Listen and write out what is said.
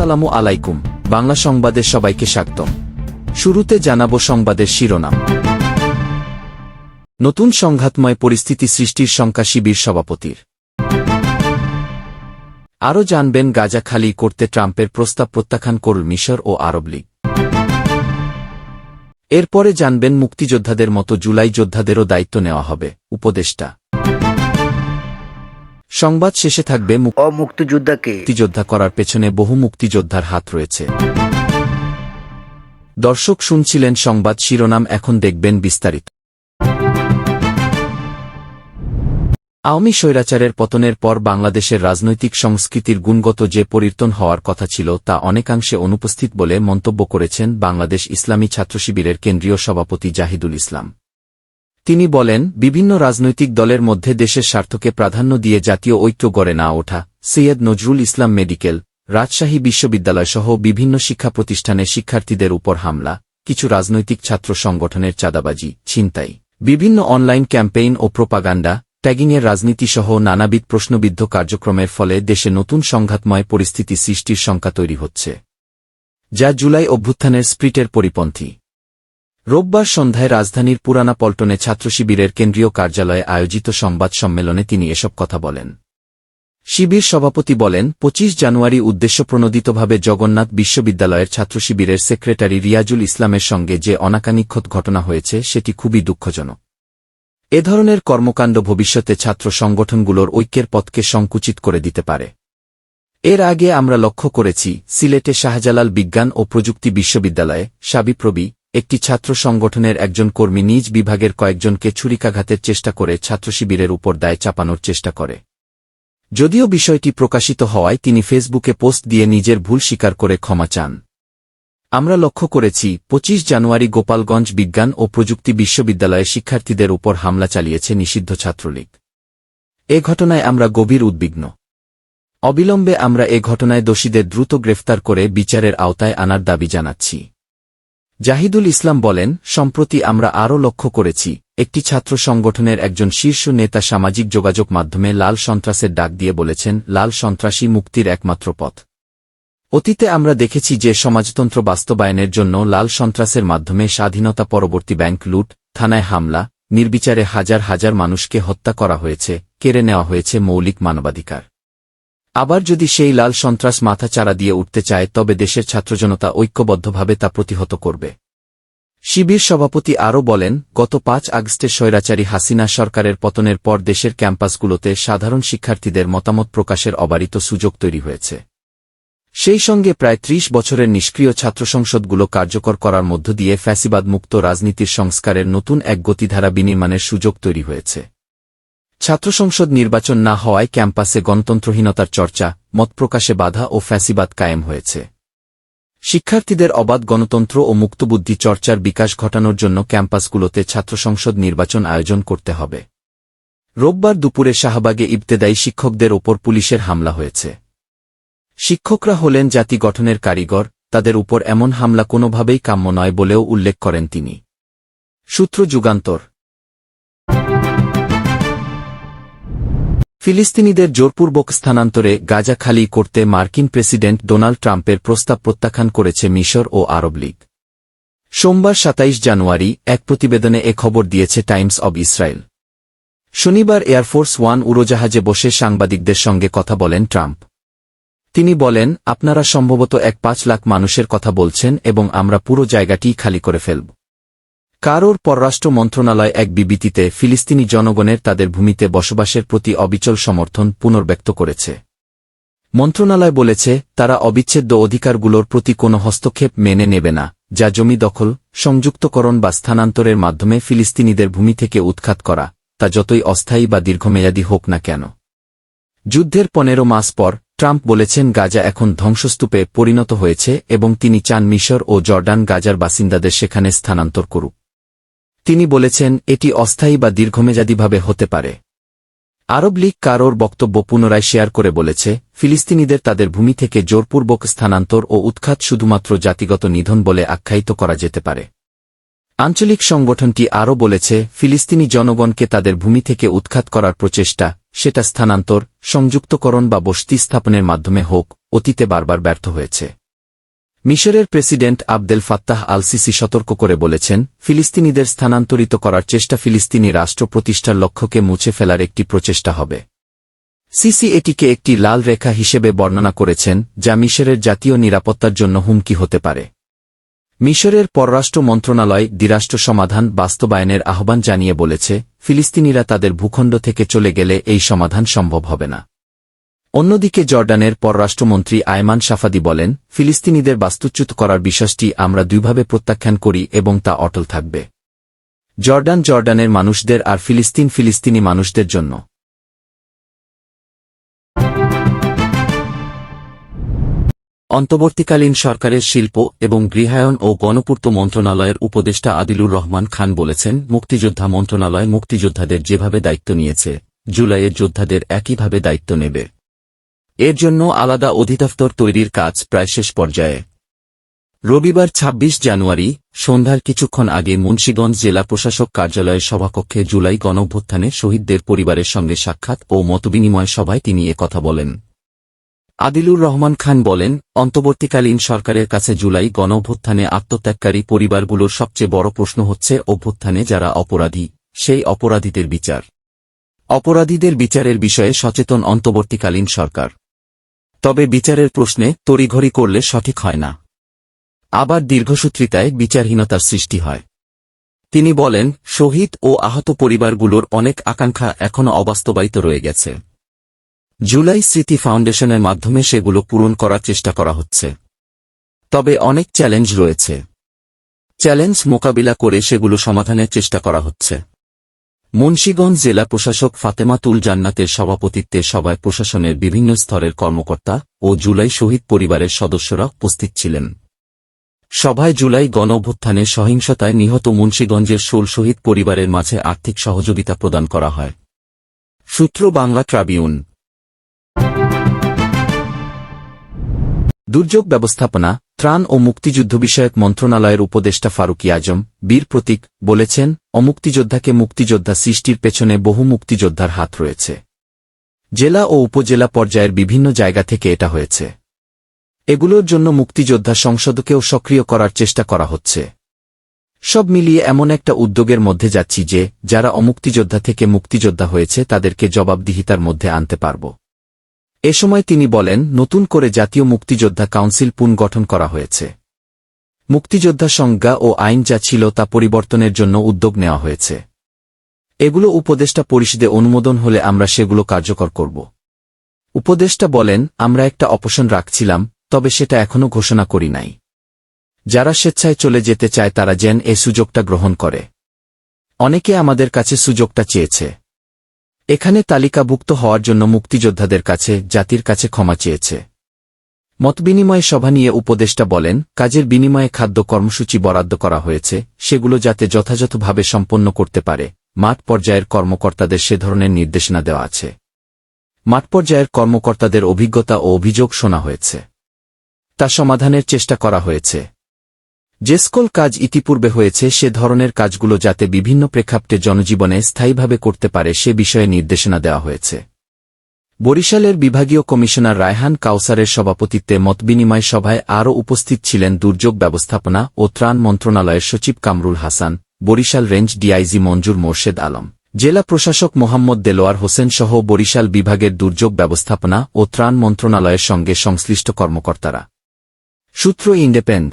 আসসালামু আলাইকুম, বাংলা সংবাদে সবাইকে স্বাগতম। শুরুতে জানাব সংবাদের শিরোনাম। নতুন সংঘাতময় পরিস্থিতি সৃষ্টির শঙ্কা শিবির সভাপতির। আরও জানবেন, গাজা খালি করতে ট্রাম্পের প্রস্তাব প্রত্যাখ্যান করল মিশর ও আরব লীগ। এরপরে জানবেন, মুক্তিযোদ্ধাদের মতো জুলাই যোদ্ধাদেরও দায়িত্ব নেওয়া হবে, উপদেষ্টা। সংবাদ শেষে থাকবে অমুক্তিযোদ্ধাকে মুক্তিযোদ্ধা করার পেছনে বহু মুক্তিযোদ্ধার হাত রয়েছে। দর্শক শুনছিলেন সংবাদ শিরোনাম এখন দেখবেন বিস্তারিত। আওয়ামী স্বৈরাচারের পতনের পর বাংলাদেশের রাজনৈতিক সংস্কৃতির গুণগত যে পরিবর্তন হওয়ার কথা ছিল তা অনেকাংশে অনুপস্থিত বলে মন্তব্য করেছেন বাংলাদেশ ইসলামী ছাত্রশিবিরের কেন্দ্রীয় সভাপতি জাহিদুল ইসলাম। তিনি বলেন, বিভিন্ন রাজনৈতিক দলের মধ্যে দেশের স্বার্থকে প্রাধান্য দিয়ে জাতীয় ঐক্য গড়ে না ওঠা, সৈয়দ নজরুল ইসলাম মেডিকেল, রাজশাহী বিশ্ববিদ্যালয়সহ বিভিন্ন শিক্ষা প্রতিষ্ঠানে শিক্ষার্থীদের উপর হামলা, কিছু রাজনৈতিক ছাত্র সংগঠনের চাঁদাবাজি, ছিনতাই, বিভিন্ন অনলাইন ক্যাম্পেইন ও প্রোপাগান্ডা, ট্যাগিংয়ের রাজনীতিসহ নানাবিধ প্রশ্নবিদ্ধ কার্যক্রমের ফলে দেশে নতুন সংঘাতময় পরিস্থিতি সৃষ্টির শঙ্কা তৈরি হচ্ছে। যা জুলাই অভ্যুত্থানের স্প্রিটের পরিপন্থী। রোববার সন্ধ্যায় রাজধানীর পুরানা পল্টনে ছাত্রশিবিরের কেন্দ্রীয় কার্যালয়ে আয়োজিত সংবাদ সম্মেলনে তিনি এসব কথা বলেন। শিবির সভাপতি বলেন ২৫ জানুয়ারি উদ্দেশ্যপ্রণোদিতভাবে জগন্নাথ বিশ্ববিদ্যালয়ের ছাত্রশিবিরের সেক্রেটারি রিয়াজুল ইসলামের সঙ্গে যে অনাকানিক্ষত ঘটনা হয়েছে, সেটি খুবই দুঃখজনক। এ ধরনের কর্মকাণ্ড ভবিষ্যতে ছাত্র সংগঠনগুলোর ঐক্যের পথকে সংকুচিত করে দিতে পারে। এর আগে আমরা লক্ষ্য করেছি, সিলেটে শাহজালাল বিজ্ঞান ও প্রযুক্তি বিশ্ববিদ্যালয়ে সাবিপ্রবি একটি ছাত্র সংগঠনের একজন কর্মী নিজ বিভাগের কয়েকজনকে ছুরিকাঘাতের চেষ্টা করে ছাত্রশিবিরের উপর দায় চাপানোর চেষ্টা করে। যদিও বিষয়টি প্রকাশিত হওয়ায় তিনি ফেসবুকে পোস্ট দিয়ে নিজের ভুল স্বীকার করে ক্ষমা চান। আমরা লক্ষ্য করেছি ২৫ জানুয়ারি গোপালগঞ্জ বিজ্ঞান ও প্রযুক্তি বিশ্ববিদ্যালয়ে শিক্ষার্থীদের উপর হামলা চালিয়েছে নিষিদ্ধ ছাত্রলীগ। এ ঘটনায় আমরা গভীর উদ্বিগ্ন। অবিলম্বে আমরা এ ঘটনায় দোষীদের দ্রুত গ্রেফতার করে বিচারের আওতায় আনার দাবি জানাচ্ছি। জাহিদুল ইসলাম বলেন, সম্প্রতি আমরা আরও লক্ষ্য করেছি, একটি ছাত্র সংগঠনের একজন শীর্ষ নেতা সামাজিক যোগাযোগ মাধ্যমে লাল সন্ত্রাসের ডাক দিয়ে বলেছেন, লাল সন্ত্রাসী মুক্তির একমাত্র পথ। অতীতে আমরা দেখেছি যে সমাজতন্ত্র বাস্তবায়নের জন্য লাল সন্ত্রাসের মাধ্যমে স্বাধীনতা পরবর্তী ব্যাংক লুট, থানায় হামলা, নির্বিচারে হাজার হাজার মানুষকে হত্যা করা হয়েছে, কেড়ে নেওয়া হয়েছে মৌলিক মানবাধিকার। আবার যদি সেই লাল সন্ত্রাস মাথা চারা দিয়ে উঠতে চায়, তবে দেশের ছাত্রজনতা ঐক্যবদ্ধভাবে তা প্রতিহত করবে। শিবির সভাপতি আরও বলেন, গত পাঁচ আগস্টে স্বৈরাচারী হাসিনা সরকারের পতনের পর দেশের ক্যাম্পাসগুলোতে সাধারণ শিক্ষার্থীদের মতামত প্রকাশের অবারিত সুযোগ তৈরি হয়েছে। সেই সঙ্গে প্রায় ত্রিশ বছরের নিষ্ক্রিয় ছাত্র সংসদগুলো কার্যকর করার মধ্য দিয়ে ফ্যাসিবাদ মুক্ত রাজনীতির সংস্কারের নতুন এক গতিধারা বিনির্মাণের সুযোগ তৈরি হয়েছে। ছাত্র সংসদ নির্বাচন না হওয়ায় ক্যাম্পাসে গণতন্ত্রহীনতার চর্চা, মত প্রকাশে বাধা ও ফ্যাসিবাদ কায়েম হয়েছে। শিক্ষার্থীদের অবাধ গণতন্ত্র ও মুক্তবুদ্ধি চর্চার বিকাশ ঘটানোর জন্য ক্যাম্পাসগুলোতে ছাত্র সংসদ নির্বাচন আয়োজন করতে হবে। রোববার দুপুরে শাহবাগে ইবতেদায়ী শিক্ষকদের ওপর পুলিশের হামলা হয়েছে। শিক্ষকরা হলেন জাতি গঠনের কারিগর, তাদের উপর এমন হামলা কোনোভাবেই কাম্য নয় বলেও উল্লেখ করেন তিনি। সূত্র যুগান্তর ফিলিস্তিনিদের জোরপূর্বক স্থানান্তরে গাজা খালি করতে মার্কিন প্রেসিডেন্ট ডোনাল্ড ট্রাম্পের প্রস্তাব প্রত্যাখ্যান করেছে মিশর ও আরব লীগ। সোমবার সাতাইশ জানুয়ারি এক প্রতিবেদনে এ খবর দিয়েছে টাইমস অব ইসরায়েল। শনিবার এয়ারফোর্স ওয়ান উড়োজাহাজে বসে সাংবাদিকদের সঙ্গে কথা বলেন ট্রাম্প। তিনি বলেন, আপনারা সম্ভবত এক পাঁচ লাখ মানুষের কথা বলছেন এবং আমরা পুরো জায়গাটিই খালি করে ফেলব। কারোর পররাষ্ট্র মন্ত্রণালয় এক বিবৃতিতে ফিলিস্তিনি জনগণের তাদের ভূমিতে বসবাসের প্রতি অবিচল সমর্থন পুনর্ব্যক্ত করেছে। মন্ত্রণালয় বলেছে, তারা অবিচ্ছেদ্য অধিকারগুলোর প্রতি কোনো হস্তক্ষেপ মেনে নেবে না, যা জমি দখল, সংযুক্তকরণ বা স্থানান্তরের মাধ্যমে ফিলিস্তিনিদের ভূমি থেকে উৎখাত করা, তা যতই অস্থায়ী বা দীর্ঘমেয়াদী হোক না কেন। যুদ্ধের পনেরো মাস পর, ট্রাম্প বলেছেন গাজা এখন ধ্বংসস্তূপে পরিণত হয়েছে এবং তিনি চান মিশর ও জর্ডান গাজার বাসিন্দাদের সেখানে স্থানান্তর করুক। তিনি বলেছেন, এটি অস্থায়ী বা দীর্ঘমেয়াদীভাবে হতে পারে। আরব লীগ কারোর বক্তব্য পুনরায় শেয়ার করে বলেছে, ফিলিস্তিনিদের তাদের ভূমি থেকে জোরপূর্বক স্থানান্তর ও উৎখাত শুধুমাত্র জাতিগত নিধন বলে আখ্যায়িত করা যেতে পারে। আঞ্চলিক সংগঠনটি আরও বলেছে, ফিলিস্তিনি জনগণকে তাদের ভূমি থেকে উৎখাত করার প্রচেষ্টা, সেটা স্থানান্তর, সংযুক্তকরণ বা বসতি স্থাপনের মাধ্যমে হোক, অতীতে বারবার ব্যর্থ হয়েছে। মিশরের president Abdel Fattah al Sisi সতর্ক করে বলেছেন, ফিলিস্তিনিদের স্থানান্তরিত করার চেষ্টা ফিলিস্তিনি রাষ্ট্র প্রতিষ্ঠার লক্ষ্যকে মুছে ফেলার একটি প্রচেষ্টা হবে। সিসি এটিকে একটি লাল রেখা হিসেবে বর্ণনা করেছেন, যা মিশরের জাতীয় নিরাপত্তার জন্য হুমকি হতে পারে। মিশরের পররাষ্ট্র মন্ত্রণালয় দ্বিরাষ্ট্র সমাধান বাস্তবায়নের আহ্বান জানিয়ে বলেছে, ফিলিস্তিনিরা তাদের ভূখণ্ড থেকে চলে গেলে এই সমাধান সম্ভব হবে না। অন্যদিকে জর্ডানের পররাষ্ট্রমন্ত্রী আয়মান সাফাদি বলেন, ফিলিস্তিনিদের বাস্তুচ্যুত করার বিশ্বাসটি আমরা দুইভাবে প্রত্যাখ্যান করি এবং তা অটল থাকবে। জর্ডান জর্ডানের মানুষদের আর ফিলিস্তিন ফিলিস্তিনি মানুষদের জন্য। অন্তর্বর্তীকালীন সরকারের শিল্প এবং গৃহায়ন ও গণপূর্ত মন্ত্রণালয়ের উপদেষ্টা আদিলুর রহমান খান বলেছেন, মুক্তিযোদ্ধা মন্ত্রণালয় মুক্তিযোদ্ধাদের যেভাবে দায়িত্ব নিয়েছে জুলাইয়ের যোদ্ধাদের একইভাবে দায়িত্ব নেবে। এর জন্য আলাদা অধিদপ্তর তৈরির কাজ প্রায় শেষ পর্যায়ে। রবিবার ২৬ জানুয়ারি, সন্ধ্যার কিছুক্ষণ আগে মুন্সীগঞ্জ জেলা প্রশাসক কার্যালয়ের সভাকক্ষে জুলাই গণঅভ্যুত্থানে শহীদদের পরিবারের সঙ্গে সাক্ষাৎ ও মতবিনিময় সভায় তিনি কথা বলেন। আদিলুর রহমান খান বলেন, অন্তর্বর্তীকালীন সরকারের কাছে জুলাই গণঅভ্যুত্থানে আত্মত্যাগকারী পরিবারগুলোর সবচেয়ে বড় প্রশ্ন হচ্ছে অভ্যুত্থানে যারা অপরাধী, সেই অপরাধীদের বিচার। অপরাধীদের বিচারের বিষয়ে সচেতন অন্তর্বর্তীকালীন সরকার। তবে বিচারের প্রশ্নে তড়িঘড়ি করলে সঠিক হয় না। আবার দীর্ঘসূত্রিতায় বিচারহীনতার সৃষ্টি হয়। তিনি বলেন, শহীদ ও আহত পরিবারগুলোর অনেক আকাঙ্ক্ষা এখনও অবাস্তবায়িত রয়ে গেছে। জুলাই স্মৃতি ফাউন্ডেশনের মাধ্যমে সেগুলো পূরণ করার চেষ্টা করা হচ্ছে। তবে অনেক চ্যালেঞ্জ রয়েছে। চ্যালেঞ্জ মোকাবিলা করে সেগুলো সমাধানের চেষ্টা করা হচ্ছে। মুন্সীগঞ্জ জেলা প্রশাসক ফাতেমাতুল জান্নাতের সভাপতিত্বে সভায় প্রশাসনের বিভিন্ন স্তরের কর্মকর্তা ও জুলাই শহীদ পরিবারের সদস্যরা উপস্থিত ছিলেন। সভায় জুলাই গণঅভ্যুত্থানে সহিংসতায় নিহত মুন্সীগঞ্জের ষোল শহীদ পরিবারের মাঝে আর্থিক সহযোগিতা প্রদান করা হয়। সূত্র বাংলা ট্রাবিউন। দুর্যোগ ব্যবস্থাপনা ত্রাণ ও মুক্তিযুদ্ধ বিষয়ক মন্ত্রণালয়ের উপদেষ্টা ফারুকি আজম, বীর প্রতীক, বলেছেন, অমুক্তিযোদ্ধাকে মুক্তিযোদ্ধা সৃষ্টির পেছনে বহু মুক্তিযোদ্ধার হাত রয়েছে। জেলা ও উপজেলা পর্যায়ের বিভিন্ন জায়গা থেকে এটা হয়েছে। এগুলোর জন্য মুক্তিযোদ্ধা সংসদকেও সক্রিয় করার চেষ্টা করা হচ্ছে। সব মিলিয়ে এমন একটা উদ্যোগের মধ্যে যাচ্ছি যে, যারা অমুক্তিযোদ্ধা থেকে মুক্তিযোদ্ধা হয়েছে তাদেরকে জবাবদিহিতার মধ্যে আনতে পারব। এ সময় তিনি বলেন, নতুন করে জাতীয় মুক্তিযোদ্ধা কাউন্সিল পুনর্গঠন করা হয়েছে। মুক্তিযোদ্ধা সংজ্ঞা ও আইন যা ছিল তা পরিবর্তনের জন্য উদ্যোগ নেওয়া হয়েছে। এগুলো উপদেষ্টা পরিষদে অনুমোদন হলে আমরা সেগুলো কার্যকর করব। উপদেষ্টা বলেন, আমরা একটা অপশন রাখছিলাম, তবে সেটা এখনও ঘোষণা করি নাই। যারা স্বেচ্ছায় চলে যেতে চায় তারা যেন এ সুযোগটা গ্রহণ করে। অনেকে আমাদের কাছে সুযোগটা চেয়েছে। এখানে তালিকাভুক্ত হওয়ার জন্য মুক্তিযোদ্ধাদের কাছে, জাতির কাছে ক্ষমা চেয়েছে। মতবিনিময় সভা নিয়ে উপদেষ্টা বলেন, কাজের বিনিময়ে খাদ্য কর্মসূচি বরাদ্দ করা হয়েছে, সেগুলো যাতে যথাযথভাবে সম্পন্ন করতে পারে। মাঠ পর্যায়ের কর্মকর্তাদের সে ধরনের নির্দেশনা দেওয়া আছে। মাঠ পর্যায়ের কর্মকর্তাদের অভিজ্ঞতা ও অভিযোগ শোনা হয়েছে। তা সমাধানের চেষ্টা করা হয়েছে। যে স্কল কাজ ইতিপূর্বে হয়েছে সে ধরনের কাজগুলো যাতে বিভিন্ন প্রেক্ষাপটে জনজীবনে স্থায়ীভাবে করতে পারে সে বিষয়ে নির্দেশনা দেওয়া হয়েছে। বরিশালের বিভাগীয় কমিশনার রায়হান কাউসারের সভাপতিত্বে মতবিনিময় সভায় আরও উপস্থিত ছিলেন দুর্যোগ ব্যবস্থাপনা ও ত্রাণ মন্ত্রণালয়ের সচিব কামরুল হাসান, বরিশাল রেঞ্জ ডিআইজি মঞ্জুর মোর্শেদ আলম, জেলা প্রশাসক মোহাম্মদ দেলোয়ার হোসেন সহ বরিশাল বিভাগের দুর্যোগ ব্যবস্থাপনা ও ত্রাণ মন্ত্রণালয়ের সঙ্গে সংশ্লিষ্ট কর্মকর্তারা। সূত্র ইন্ডেপেন্ড